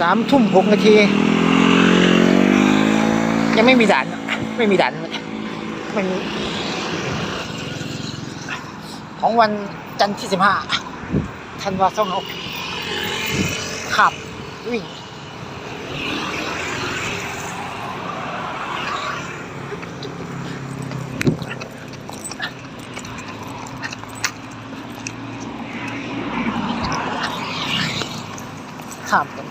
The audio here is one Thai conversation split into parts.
สามทุ่มหกนาที ยังไม่มีด่าน ไม่มีด่านไม่มีของวันจันทร์ที่สิบห้าธันวาสองหกขับ วิ่ง ข้ามกัน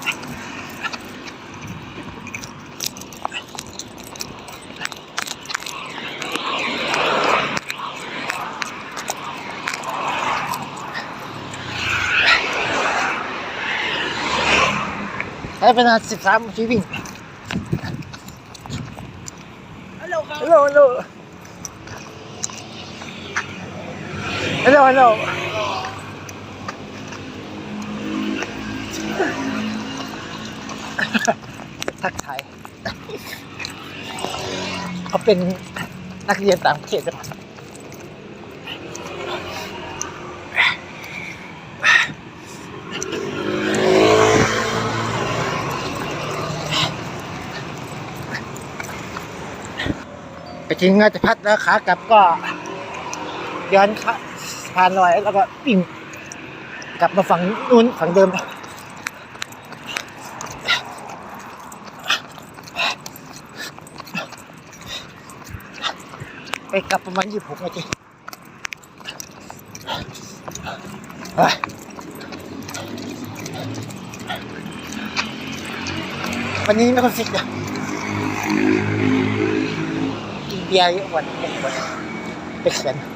ใช้เวลาสิบสามนาทีวิ่งฮัลโหลครับฮัลโหลฮัลโหลฮัลโหล ทักทายเขาเป็นนักเรียนต่างประเทศหรือเปล่าไปถึงงาจะพัดแล้วขากลับก็ย้อนขาผ่านลอยแล้วก็วิ่งกลับมาฝั่งนู้นฝั่งเดิม ไปกลับประมาณยี่สิบหกนาทีเฮ้ยวันนี้ไม่ค่อยฟิตนะกินเบียร์เยอะกวันปกติไปเขียน